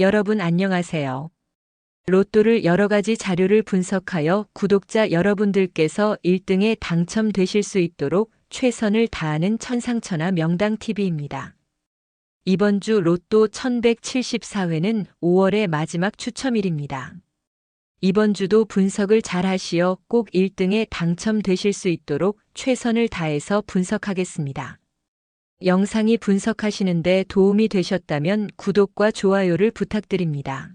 여러분 안녕하세요. 로또를 여러 가지 자료를 분석하여 구독자 여러분들께서 1등에 당첨되실 수 있도록 최선을 다하는 천상천하 명당TV입니다. 이번 주 로또 1174회는 5월의 마지막 추첨일입니다. 이번 주도 분석을 잘 하시어 꼭 1등에 당첨되실 수 있도록 최선을 다해서 분석하겠습니다. 영상이 분석하시는데 도움이 되셨다면 구독과 좋아요를 부탁드립니다.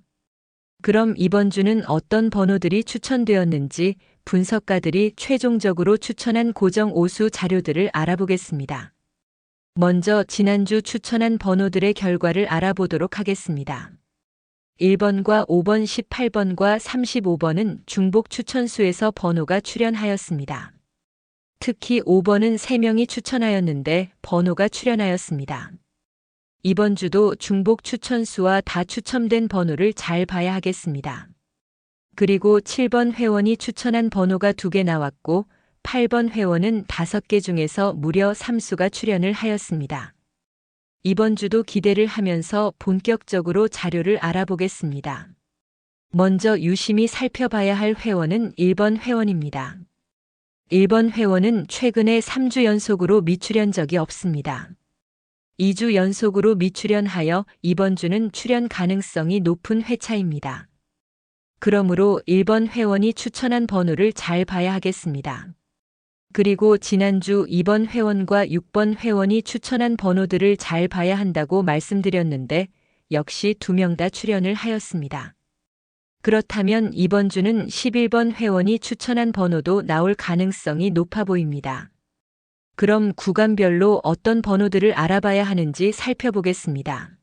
그럼 이번 주는 어떤 번호들이 추천되었는지 분석가들이 최종적으로 추천한 고정 오수 자료들을 알아보겠습니다. 먼저 지난주 추천한 번호들의 결과를 알아보도록 하겠습니다. 1번과 5번, 18번과 35번은 중복 추천수에서 번호가 출연하였습니다. 특히 5번은 3명이 추천하였는데 번호가 출연하였습니다. 이번 주도 중복 추천수와 다 추첨된 번호를 잘 봐야 하겠습니다. 그리고 7번 회원이 추천한 번호가 2개 나왔고 8번 회원은 5개 중에서 무려 3수가 출연을 하였습니다. 이번 주도 기대를 하면서 본격적으로 자료를 알아보겠습니다. 먼저 유심히 살펴봐야 할 회원은 1번 회원입니다. 1번 회원은 최근에 3주 연속으로 미출연 적이 없습니다. 2주 연속으로 미출연하여 이번 주는 출연 가능성이 높은 회차입니다. 그러므로 1번 회원이 추천한 번호를 잘 봐야 하겠습니다. 그리고 지난주 2번 회원과 6번 회원이 추천한 번호들을 잘 봐야 한다고 말씀드렸는데 역시 두 명 다 출연을 하였습니다. 그렇다면 이번 주는 11번 회원이 추천한 번호도 나올 가능성이 높아 보입니다. 그럼 구간별로 어떤 번호들을 알아봐야 하는지 살펴보겠습니다.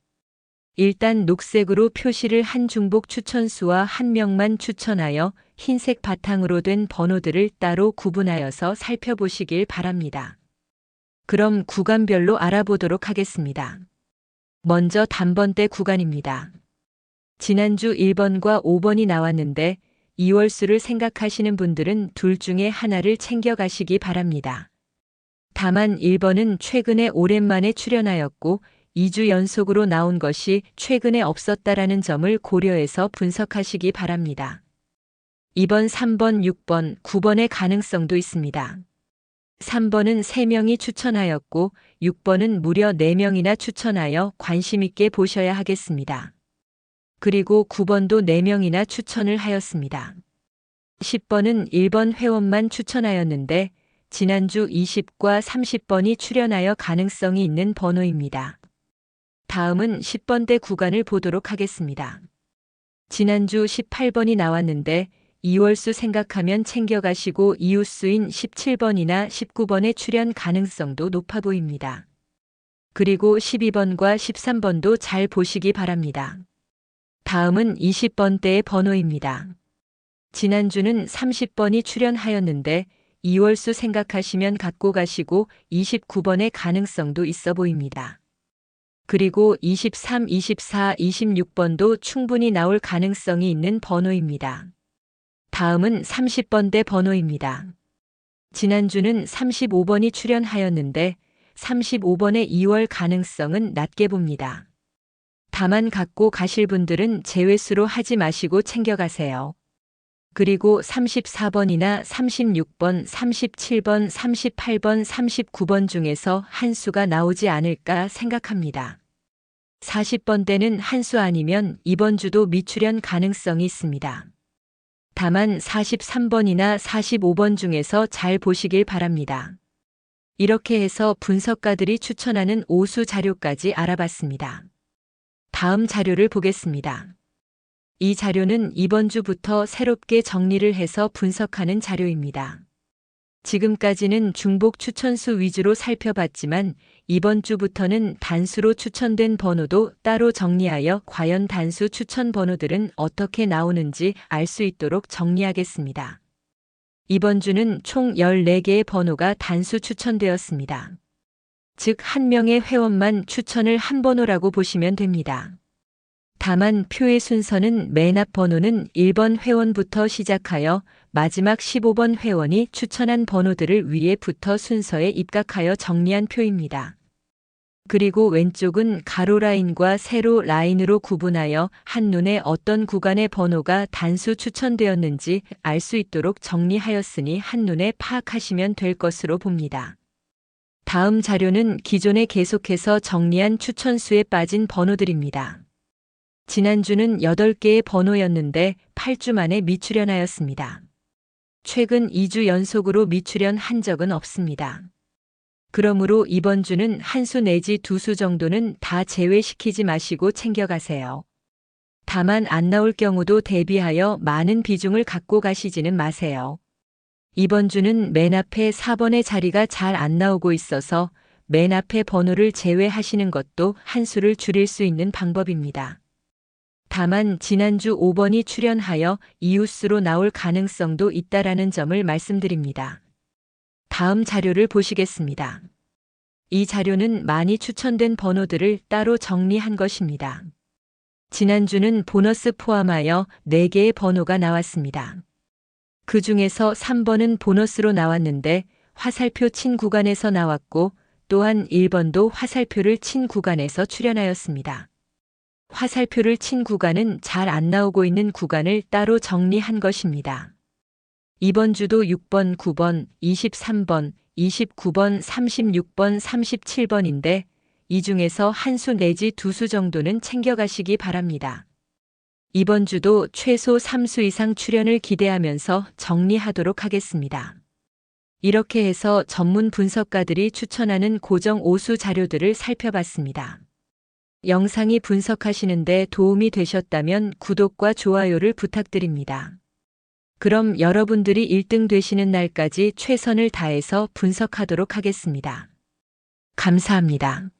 일단 녹색으로 표시를 한 중복 추천수와 한 명만 추천하여 흰색 바탕으로 된 번호들을 따로 구분하여서 살펴보시길 바랍니다. 그럼 구간별로 알아보도록 하겠습니다. 먼저 단번대 구간입니다. 지난주 1번과 5번이 나왔는데 2월수를 생각하시는 분들은 둘 중에 하나를 챙겨가시기 바랍니다. 다만 1번은 최근에 오랜만에 출연하였고 2주 연속으로 나온 것이 최근에 없었다라는 점을 고려해서 분석하시기 바랍니다. 2번, 3번, 6번, 9번의 가능성도 있습니다. 3번은 3명이 추천하였고 6번은 무려 4명이나 추천하여 관심 있게 보셔야 하겠습니다. 그리고 9번도 4명이나 추천을 하였습니다. 10번은 1번 회원만 추천하였는데 지난주 20과 30번이 출연하여 가능성이 있는 번호입니다. 다음은 10번대 구간을 보도록 하겠습니다. 지난주 18번이 나왔는데 2월수 생각하면 챙겨가시고 이웃수인 17번이나 19번의 출연 가능성도 높아 보입니다. 그리고 12번과 13번도 잘 보시기 바랍니다. 다음은 20번대의 번호입니다. 지난주는 30번이 출연하였는데 2월수 생각하시면 갖고 가시고 29번의 가능성도 있어 보입니다. 그리고 23, 24, 26번도 충분히 나올 가능성이 있는 번호입니다. 다음은 30번대 번호입니다. 지난주는 35번이 출연하였는데 35번의 2월 가능성은 낮게 봅니다. 다만 갖고 가실 분들은 제외수로 하지 마시고 챙겨가세요. 그리고 34번이나 36번, 37번, 38번, 39번 중에서 한 수가 나오지 않을까 생각합니다. 40번대는 한 수 아니면 이번 주도 미출연 가능성이 있습니다. 다만 43번이나 45번 중에서 잘 보시길 바랍니다. 이렇게 해서 분석가들이 추천하는 오수 자료까지 알아봤습니다. 다음 자료를 보겠습니다. 이 자료는 이번 주부터 새롭게 정리를 해서 분석하는 자료입니다. 지금까지는 중복 추천수 위주로 살펴봤지만 이번 주부터는 단수로 추천된 번호도 따로 정리하여 과연 단수 추천 번호들은 어떻게 나오는지 알 수 있도록 정리하겠습니다. 이번 주는 총 14개의 번호가 단수 추천되었습니다. 즉, 한 명의 회원만 추천을 한 번호라고 보시면 됩니다. 다만 표의 순서는 맨 앞 번호는 1번 회원부터 시작하여 마지막 15번 회원이 추천한 번호들을 위에 붙어 순서에 입각하여 정리한 표입니다. 그리고 왼쪽은 가로 라인과 세로 라인으로 구분하여 한눈에 어떤 구간의 번호가 단수 추천되었는지 알 수 있도록 정리하였으니 한눈에 파악하시면 될 것으로 봅니다. 다음 자료는 기존에 계속해서 정리한 추천수에 빠진 번호들입니다. 지난주는 8개의 번호였는데 8주 만에 미출연하였습니다. 최근 2주 연속으로 미출연 한 적은 없습니다. 그러므로 이번 주는 한 수 내지 두 수 정도는 다 제외시키지 마시고 챙겨가세요. 다만 안 나올 경우도 대비하여 많은 비중을 갖고 가시지는 마세요. 이번 주는 맨 앞에 4번의 자리가 잘 안 나오고 있어서 맨 앞에 번호를 제외하시는 것도 한 수를 줄일 수 있는 방법입니다. 다만 지난주 5번이 출연하여 이웃수로 나올 가능성도 있다라는 점을 말씀드립니다. 다음 자료를 보시겠습니다. 이 자료는 많이 추천된 번호들을 따로 정리한 것입니다. 지난주는 보너스 포함하여 4개의 번호가 나왔습니다. 그 중에서 3번은 보너스로 나왔는데 화살표 친 구간에서 나왔고 또한 1번도 화살표를 친 구간에서 출연하였습니다. 화살표를 친 구간은 잘 안 나오고 있는 구간을 따로 정리한 것입니다. 이번 주도 6번, 9번, 23번, 29번, 36번, 37번인데 이 중에서 한 수 내지 두 수 정도는 챙겨가시기 바랍니다. 이번 주도 최소 3수 이상 출연을 기대하면서 정리하도록 하겠습니다. 이렇게 해서 전문 분석가들이 추천하는 고정 5수 자료들을 살펴봤습니다. 영상이 분석하시는데 도움이 되셨다면 구독과 좋아요를 부탁드립니다. 그럼 여러분들이 1등 되시는 날까지 최선을 다해서 분석하도록 하겠습니다. 감사합니다.